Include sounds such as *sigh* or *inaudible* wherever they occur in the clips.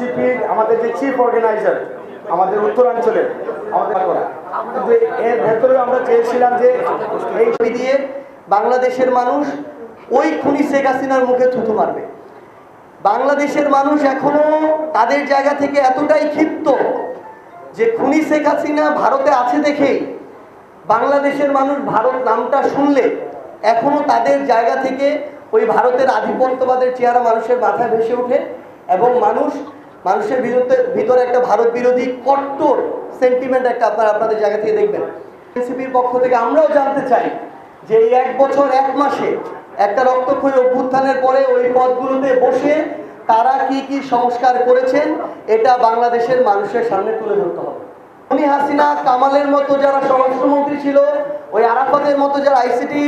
এনসিপির আমাদের যে চিফ অর্গানাইজার আমাদের উত্তরাঞ্চলের, আমাদের করা। কিন্তু এর ভেতরে আমরা চেয়েছিলাম যে এই দিয়ে বাংলাদেশের মানুষ ওই খুনি শেখ হাসিনার মুখে থুতু মারবে। বাংলাদেশের মানুষ এখনও তাদের জায়গা থেকে এতটাই ক্ষিপ্ত যে খুনি শেখ হাসিনা ভারতে আছে দেখেই, বাংলাদেশের মানুষ ভারত নামটা শুনলে এখনও তাদের জায়গা থেকে ওই ভারতের আধিপত্যবাদের চেহারা মানুষের মাথায় ভেসে ওঠে এবং মানুষ মানুষের বিরুদ্ধে ভিতরে একটা ভারত বিরোধী কট্টর সেন্টিমেন্ট একটা আপনারা আপনাদের জায়গা থেকে দেখবেন। এনসিপির পক্ষ থেকে আমরাও জানতে চাই যে এই এক বছর, এক মাসে একটা রক্তক্ষয়ী অভ্যুত্থানের পরে ওই পদগুলোতে বসে তারা কি কি সংস্কার করেছেন, এটা বাংলাদেশের মানুষের সামনে তুলে ধরতে হবে। উনি হাসিনা, কামালের মতো যারা স্বরাষ্ট্রমন্ত্রী ছিল, ওই আরাফাতের মতো যারা আইসিটি,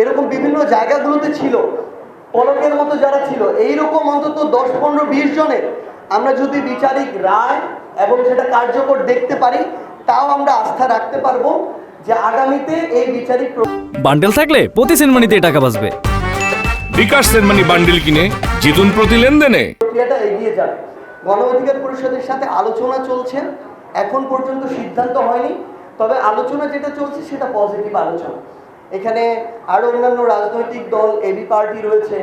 এরকম বিভিন্ন জায়গাগুলোতে ছিল, পলকের মতো যারা ছিল, এইরকম অন্তত দশ, পনেরো, বিশ জনের আমরা যদি বিচারিক রায় এবং সেটা কার্যকর দেখতে পারি তাও আমরা আস্থা রাখতে পারব যে আগামীতে এই বিচারিক বান্ডেল থাকলে প্রতি সিনেমানিতে টাকা বাঁচবে। বিকাশ সেনমানি বান্ডিল কিনে জিতুন প্রতি লেনদেনে। প্রক্রিয়াটা এগিয়ে যাবে। গণ অধিকার পরিষদের সাথে আলোচনা চলছে। এখন পর্যন্ত সিদ্ধান্ত হয়নি। তবে আলোচনা যেটা চলছে সেটা পজিটিভ আলোচনা। এখানে আরও অন্যান্য রাজনৈতিক দল এবি পার্টি রয়েছে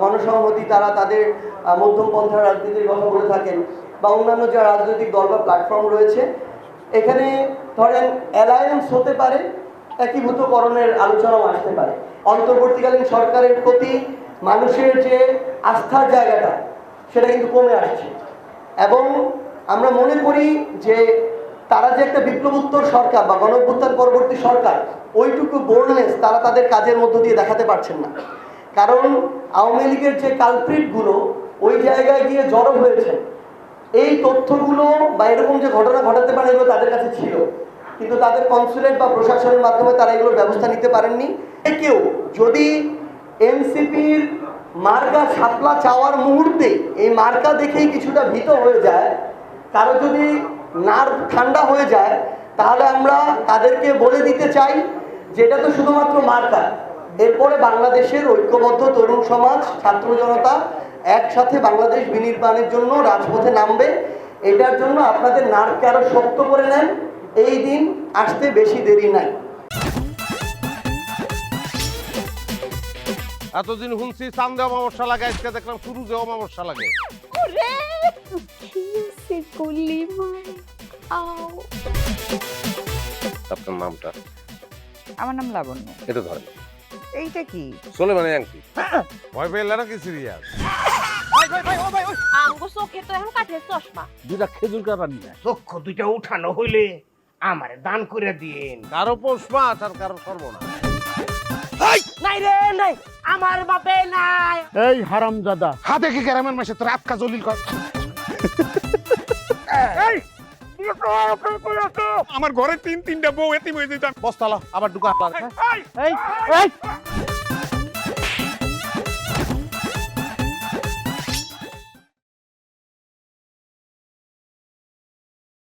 গণসংহতি তারা তাদের মধ্যমপন্থার রাজনীতির কথা বলে থাকেন বা অন্যান্য যে রাজনৈতিক দল বা প্ল্যাটফর্ম রয়েছে। এখানে ধরেন অ্যালায়েন্স হতে পারে, একীভূতকরণের আলোচনাও আসতে পারে। অন্তর্বর্তীকালীন সরকারের প্রতি মানুষের যে আস্থার জায়গাটা, সেটা কিন্তু কমে আসছে। এবং আমরা মনে করি যে তারা যে একটা বিপ্লবোত্তর সরকার বা গণঅভ্যুত্থান পরবর্তী সরকার, ওইটুকু বোল্ডনেস তারা তাদের কাজের মধ্য দিয়ে দেখাতে পারছেন না। কারণ আওয়ামী লীগের যে কালপ্রিটগুলো ওই জায়গায় গিয়ে জড়ো হয়েছে। এই তথ্যগুলো বা এরকম যে ঘটনা ঘটাতে পারে এগুলো তাদের কাছে ছিল। কিন্তু তাদের কনসুলেট বা প্রশাসনের মাধ্যমে তারা এগুলোর ব্যবস্থা নিতে পারেননি। কেউ, যদি এনসিপির মার্কা ছাপলা চাওয়ার মুহূর্তে এই মার্কা দেখেই কিছুটা ভীত হয়ে যায়, কারও যদি নার্ভ ঠান্ডা হয়ে যায়, তাহলে আমরা তাদেরকে বলে দিতে চাই যে এটা তো শুধুমাত্র মার্কা। এরপরে বাংলাদেশের ঐক্যবদ্ধ তরুণ সমাজ ছাত্র জনতা একসাথে বাংলাদেশ বিনির্মাণের জন্য রাজপথে নামবে। এটার জন্য আপনাদের নার্ভকে আরও শক্ত করে নেন। এই দিন আসতে বেশি দেরি নাই। এতদিন শুনছি চান্দে অমাবস্যা লাগে আজকে দেখলাম সুরুজে অমাবস্যা লাগে। আপনার নামটা? আমার নাম লাবণ্য। এটা ধরেন। এইটা কি? চলে মানে আংটি ভয় পেলে নাকি সিরিয়াস? আমগো চোখে তো এখন কাঠের চশমা। দুটা খেজুর কাটা নিয়ে চক্ষু দুইটা উঠানো হইলে আমারে দান করে দিন কারও পৌষ মাস আর কারও নাই। রে নাই। আমার বাপে নাই। এই হারাম দাদা হাতে কি গ্রামের মাসে তোর আটকা জলিল কর। *laughs* এই আমার ঘরে তিন তিনটা বউ এতিম হয়ে যেতাম বস্তালা আবার ঢুকা। এই এই।